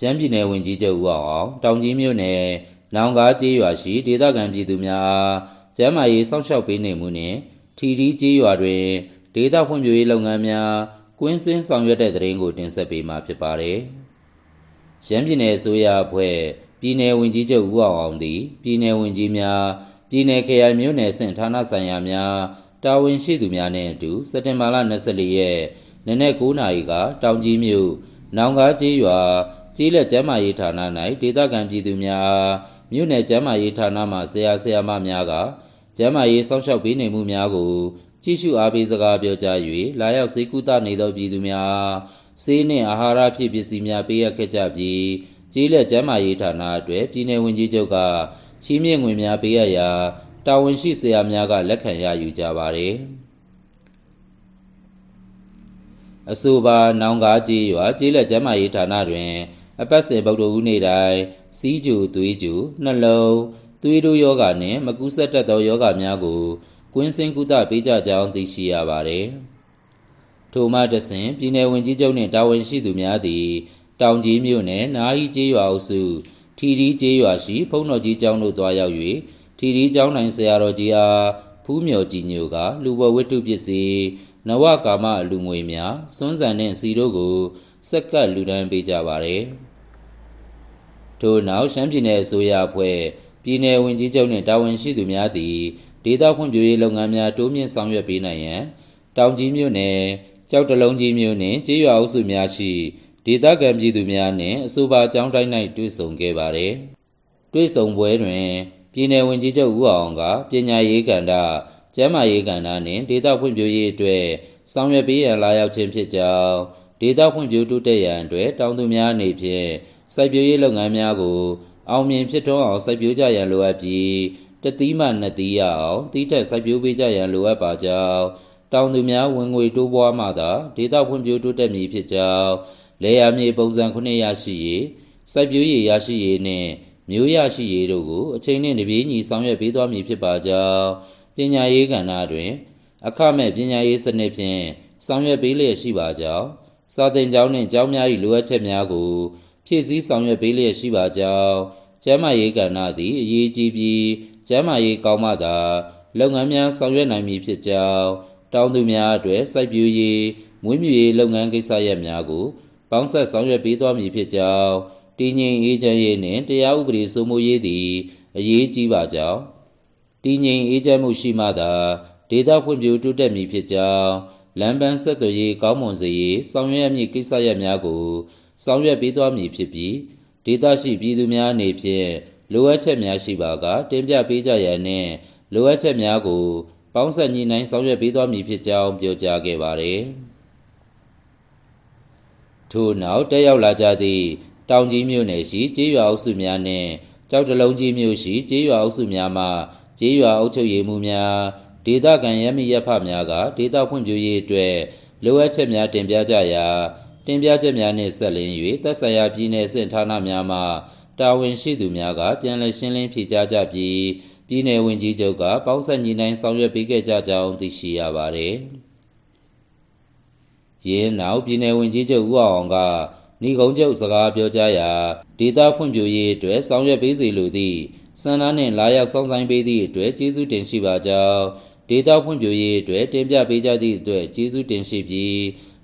ရှမ်းပြည်နယ်ဝန်ကြီးချုပ်ဦးအောင်တောင်ကြီးမြို့နယ်နောင်ကားကျေးရွာရှိဒေသခံပြည်သူများအားကျန်းမာရေးစောင့်ရှောက်ပေးနေမှုနှင့်ထီရီကျေးရွာတွင်ဒေသဖွံ့ဖြိုးရေးလုပ်ငန်းများကွင်းစင်းဆောင်ရွက်တဲ့သတင်းကိုတင်ဆက်ပေးမှာဖြစ်ပါတယ်။ရှမ်းပြည်နယ်အစိုးရအဖွဲ့ပြည်နယ်ဝန်ကြီးချုပ်ဦးအောင်အောင်သည်ပြည်နယ်ဝန်ကြီးများပြည်နယ်ခရိုင်မြို့နယ်ဆင့်ဌာနဆိုင်ရာများတာဝန်ရှိသူများနှင့်အတူစက်တင်ဘာလ24ရက်နေ့နက်9:00နာရီကတောင်ကြီးမြို့နောင်ကားကျေးရွာ ကျေးလက်ကျမ်းမာရေးဌာန၌ဒေသခံပြည်သူများအားမြို့နယ်ကျမ်းမာရေးဌာနမှဆရာဆရာမများကကျမ်းမာရေးစောင့်ရှောက်ပေးနေမှုများကိုကြည့်ရှုအားပေးစကားပြောကြား၍လာရောက်စေကူတာနေသောပြည်သူများအားဆေးနှင့်အာဟာရဖြည့်ပစ္စည်းများပေးအပ်ခဲ့ကြပြီးကျေးလက်ကျမ်းမာရေးဌာနအတွက်ပြည်내ဝင်ကြီးချုပ်ကချီးမြှင့်ငွေများပေးအပ်ရာတာဝန်ရှိဆရာများကလက်ခံရယူကြပါသည်အဆိုပါနောင်ကားကြီးရွာကျေးလက်ကျမ်းမာရေးဌာနတွင် အပတ်စဉ်ဗုဒ္ဓဟူးနေ့တိုင်းစီးကျူသွေးကျူနှလုံးသွေးတိုးယောဂနှင့်မကူးဆက်တတ်သောယောဂများကိုကွင်းစင်ကုသပေးကြကြောင်းသိရှိရပါသည်။ထိုမှတဆင်ပြည်내ဝင်ကြီးချုပ်နှင့်တာဝန်ရှိသူများသည် တောင်ကြီးမြို့နယ်နာဟီကျေးရွာအုပ်စုထီရီကျေးရွာရှိဖုံတော်ကြီးကျောင်းသို့တွားရောက်၍ထီရီကျောင်းနိုင်ဆရာတော်ကြီးအားဖူးမြော်ကြည်ညိုကလူဘဝဝတ္ထုပစ္စည်းနဝကာမအလူငွေများစွန်းစံနှင့်စီတို့ကိုစက်ကပ်လူဒန်းပေးကြပါသည်။ ထို့နောက်ရှမ်းပြည်နယ်အစိုးရအဖွဲ့ပြည်내ဝင်ကြီးချုပ်နှင့်တာဝန်ရှိသူများသည်ဒေသဖွံ့ဖြိုးရေးလုပ်ငန်းများတိုးမြင့်ဆောင်ရွက်ပေးနိုင်ရန်တောင်ကြီးမြို့နယ်ကြောက်တလုံးကြီးမြို့နှင့်ကျေးရွာအုပ်စုများရှိဒေသခံပြည်သူများနှင့်အဆိုပါအကြောင်းတိုင်း၌တွေ့ဆုံခဲ့ပါသည်။တွေ့ဆုံပွဲတွင်ပြည်내ဝင်ကြီးချုပ်ဦးအောင်ကပညာရေးကဏ္ဍကျန်းမာရေးကဏ္ဍနှင့်ဒေသဖွံ့ဖြိုးရေးအတွက်ဆောင်ရွက်ပေးရန်လာရောက်ခြင်းဖြစ်ကြောင်းဒေသဖွံ့ဖြိုးတိုးတက်ရန်အတွက်တောင်သူများအနေဖြင့် စိုက်ပျိုးရေးလုပ်ငန်းများကို အောင်မြင်ဖြစ်ထွန်းအောင်စိုက်ပျိုးကြရန်လိုအပ်ပြီးတတိမှနှစ်သီးရအောင်တီးထက်စိုက်ပျိုးပေးကြရန်လိုအပ်ပါကြောင်းတောင်သူများဝင်ငွေတိုးပွားမှသာဒေသဖွံ့ဖြိုးတိုးတက်မည်ဖြစ်ကြောင်းလေယာမြေပုံစံခုနှစ်ရရှိရေးစိုက်ပျိုးရေးရရှိရေးနှင့်မျိုးရရှိရေးတို့ကိုအချိန်နှင့်တပြေးညီဆောင်ရွက်ပေးသွားမည်ဖြစ်ပါကြောင်းပညာရေးကဏ္ဍတွင် အခမဲ့ပညာရေးစနစ်ဖြင့်ဆောင်ရွက်ပေးလျက်ရှိပါကြောင်းစာသင်ကျောင်းနှင့်ကျောင်းများ၏လိုအပ်ချက်များကို ဖြည့်ဆည်းဆောင်ရွက်ပေးလျက်ရှိပါကြောင်းကျန်းမာရေးကဏ္ဍသည်အရေးကြီးပြီးကျန်းမာရေးကောင်းမှသာလုပ်ငန်းများဆောင်ရွက်နိုင်မည်ဖြစ်ကြောင်းတောင်းသူများအတွက်စိုက်ပျိုးရေးမွေးမြူရေးလုပ်ငန်းကိစ္စရပ်များကိုပေါင်းဆက်ဆောင်ရွက်ပေးသွားမည်ဖြစ်ကြောင်းတည်ငြိမ်အေးချမ်းရေးနှင့်တရားဥပဒေစိုးမိုးရေးသည်အရေးကြီးပါကြောင်းတည်ငြိမ်အေးချမ်းမှုရှိမှသာဒေသဖွံ့ဖြိုးတိုးတက်မည်ဖြစ်ကြောင်းလမ်းပန်းဆက်သွယ်ရေးကောင်းမွန်စေရေးဆောင်ရွက်ရမည့်ကိစ္စရပ်များကို ဆောင်ရွက်ပေးသွားမည်ဖြစ်ပြီးဒေသရှိပြည်သူများအနေဖြင့်လိုအပ်ချက်များရှိပါကတင်ပြပေးကြရန်နှင့်လိုအပ်ချက်များကိုပေါင်းစပ်ညီနိုင်ဆောင်ရွက်ပေးသွားမည်ဖြစ်ကြောင်းပြောကြားခဲ့ပါသည်ထို့နောက်တက်ရောက်လာကြသည့်တောင်ကြီးမြို့နယ်ရှိကျေးရွာအုပ်စုများနှင့်ကြောက်တလုံးကြီးမြို့ရှိကျေးရွာအုပ်စုများမှကျေးရွာအုပ်ချုပ်ရေးမှူးများဒေသခံရမီရပ်ဖများကဒေသဖွံ့ဖြိုးရေးအတွက်လိုအပ်ချက်များတင်ပြကြရာ တင်ပြချက်များနှင့်ဆက်လင်း၍သက်ဆိုင်ရာပြည်နယ်အဆင့်ဌာနများမှတာဝန်ရှိသူများကပြန်လည်ရှင်းလင်းဖြေကြားကြပြီးပြည်နယ်ဝန်ကြီးချုပ်ကပေါင်းဆက်ညီနိုင်ဆောင်ရွက်ပေးခဲ့ကြကြောင်းသိရှိရပါသည်။ယင်းနောက်ပြည်နယ်ဝန်ကြီးချုပ်ဦးအောင်ကဤကုန်းချုပ်စကားပြောကြားရာဒေတာဖွံ့ဖြိုးရေးအတွက်ဆောင်ရွက်ပေးစီလိုသည့်စန္ဒာနှင့်လာရောက်ဆောင်ဆိုင်ပေးသည့်အတွက်ကျေးဇူးတင်ရှိပါကြောင်းဒေတာဖွံ့ဖြိုးရေးအတွက်တင်ပြပေးကြသည့်အတွက်ကျေးဇူးတင်ရှိပြီး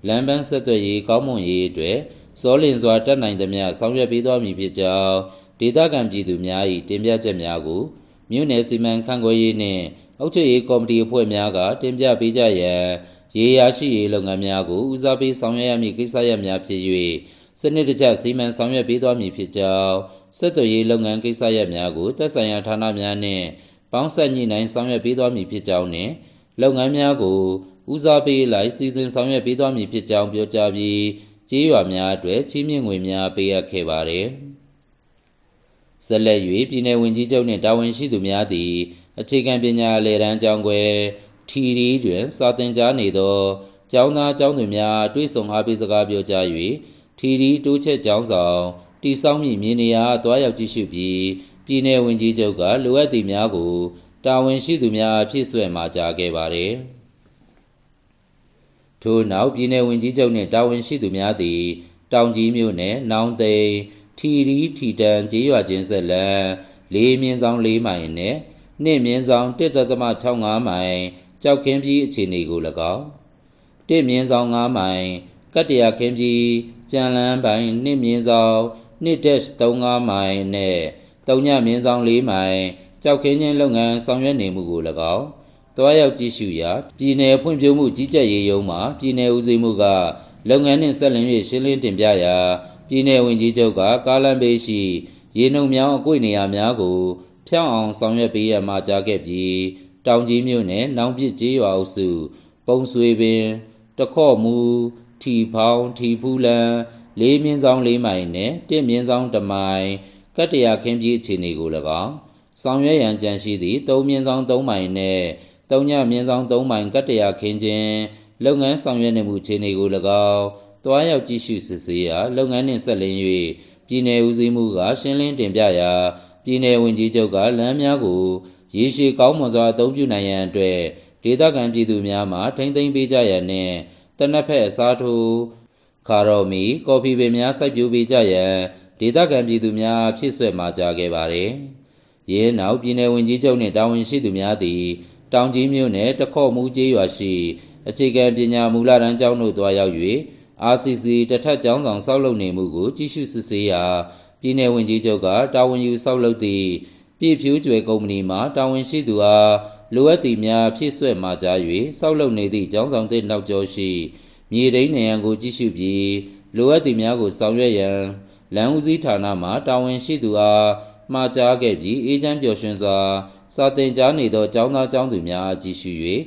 လမ်းပန်းဆက်သွယ်ရေးကောင်းမွန်ရေးအတွက်စောလင်စွာတက်နိုင်သမျှဆောင်ရွက်ပေးသွားမည်ဖြစ်ကြောင်းဒေသခံပြည်သူများ၏တင်ပြချက်များကိုမြို့နယ်စီမံခန့်ခွဲရေးနှင့်အုပ်ချုပ်ရေးကော်မတီအဖွဲ့များကတင်ပြပေးကြရန်ရေရရှိရေးလုပ်ငန်းများကိုဦးစားပေးဆောင်ရွက်ရမည့်ကိစ္စရပ်များဖြစ်၍စနစ်တကျစီမံဆောင်ရွက်ပေးသွားမည်ဖြစ်ကြောင်းဆက်သွယ်ရေးလုပ်ငန်းကိစ္စရပ်များကိုသက်ဆိုင်ရာဌာနများနှင့်ပေါင်းဆက်ညှိနှိုင်းဆောင်ရွက်ပေးသွားမည်ဖြစ်ကြောင်းနှင့်လုပ်ငန်းများကို ဦးစားပေးလိုက်စီစဉ်ဆောင်ရွက်ပေးသွားမည်ဖြစ်ကြောင်းပြောကြားပြီးကြေးရွာများအတွက်ချီးမြှင့်ငွေများပေးအပ်ခဲ့ပါသည်။ဆက်လက်၍ပြည်내ဝင်ကြီးချုပ်နှင့်တာဝန်ရှိသူများသည် အခြေခံပညာလေတန်းကျောင်းကွယ်ထီရီတွင်စာသင်ကြားနေသောကျောင်းသားကျောင်းသူများတွေ့ဆုံအားပေးစကားပြောကြား၍ထီရီတိုးချက်ကျောင်းဆောင်တိစောင်းမြင့်မြေနေရာတွားရောက်ကြည့်ရှုပြီးပြည်내ဝင်ကြီးချုပ်ကလိုအပ်သည့်များကိုတာဝန်ရှိသူများဖြည့်ဆွဲမှာကြားခဲ့ပါသည်။ ထို့နောက်ပြည်내ဝင်ကြီးချုပ်နှင့်တာဝန်ရှိသူများသည်တောင်ကြီးမြို့နယ်နောင်သိန်းထီရီထီတန်ကျေးရွာချင်းဆက်လန်လေးမြင်းဆောင်၄မိုင်နဲ့နှစ်မြင်းဆောင်1.65မိုင်ကြောက်ခင်းပြည်အခြေအနေကို၎င်းတစ်မြင်းဆောင်9မိုင်ကတ္တရာခင်းပြည်ကြံလန်းပိုင်းနှစ်မြင်းဆောင်1.35မိုင်နဲ့တုံညမြင်းဆောင်၄မိုင်ကြောက်ခင်းချင်းလုပ်ငန်းဆောင်ရွက်နေမှုကို၎င်း သွားရောက်ကြည့်ရှုရာပြည်နယ်ဖွံ့ဖြိုးမှုကြီးကြပ်ရေးရုံးမှပြည်နယ်ဦးစီးမှုကလုပ်ငန်းနှင့်ဆက်လက်၍ရှင်းလင်းတင်ပြရာပြည်နယ်ဝန်ကြီးချုပ်ကကားလမ်းဘေးရှိရေနှုံမြောင်းအကွေ့နေရာများကိုဖြောင်းအောင်ဆောင်ရွက်ပေးရမှာကြားခဲ့ပြီးတောင်ကြီးမြို့နယ်နောင်ပြစ်ကျေးရွာအုပ်စု ပုံဆွေပင်တခော့မူထီဖောင်းထီဖူးလန်လေးမြင်းဆောင်လေးမိုင်နဲ့တင့်မြင်းဆောင်တမိုင်ကတ္တရာခင်းပြေးအခြေအနေကို၎င်းဆောင်ရွက်ရန်ကြံရှိသည့်သုံးမြင်းဆောင်သုံးမိုင်နဲ့ သုံးညမြင်းဆောင်သုံးမိုင်ကတ္တရာခင်းခြင်းလုပ်ငန်းဆောင်ရွက်နေမှုအခြေအနေကို၎င်းတွားရောက်ကြည့်ရှုစစ်ဆေးရာလုပ်ငန်းနှင့်ဆက်လင်း၍ ပြည်내ဦးစီးမှုကရှင်းလင်းတင်ပြရာပြည်내ဝန်ကြီးချုပ်ကလမ်းများကိုရေရှည်ကောင်းမွန်စွာအသုံးပြုနိုင်ရန်အတွက်ဒေသခံပြည်သူများမှထိမ့်သိမ်းပေးကြရန်နှင့်တနက်ဖက်အစားထိုးခါတော်မီကော်ဖီပင်များစိုက်ပျိုးပေးကြရန်ဒေသခံပြည်သူများဖြစ်ဆွဲမှာကြားခဲ့ပါသည်။ယင်းနောက်ပြည်내ဝန်ကြီးချုပ်နှင့်တာဝန်ရှိသူများသည် တောင်ကြီးမြို့နယ်တခော့မူကျေးရွာရှိ အခြေခံပညာမူလတန်းကျောင်းသို့တွားရောက်၍ RCC တထက်ကျောင်းဆောင်ဆောက်လုပ်နေမှုကိုကြီးစုစစ်ဆေးရာပြည်내ဝန်ကြီးချုပ်ကတာဝန်ယူဆောက်လုပ်သည့်ပြည်ဖြူးကျွယ်ကုမ္ပဏီမှတာဝန်ရှိသူအားလိုအပ်သည့်များဖြည့်ဆွက်မှကြား၍ဆောက်လုပ်နေသည့်ကျောင်းဆောင်သည့်နောက်ကျောရှိမြေတိန်နေရန်ကိုကြီးစုပြီးလိုအပ်သည့်များကိုဆောင်ရွက်ရန်လမ်းဦးစီးဌာနမှတာဝန်ရှိသူအား မှာကြားခဲ့ပြီးအေဂျင့်ပျော်ရွှင်စွာစာတင်ကြားနေသောကျောင်းသားကျောင်းသူများအားကြီးစု၍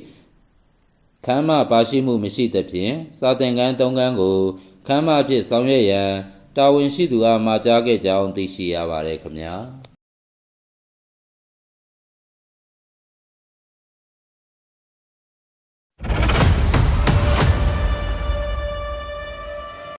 ခမ်းမပါရှိမှုမရှိသဖြင့်စာသင်ခန်း၃ခန်းကိုခမ်းမအဖြစ်ဆောင်ရွက်ရန်တာဝန်ရှိသူအားမှာကြားခဲ့ကြောင်းသိရှိရပါတယ်ခင်ဗျာ။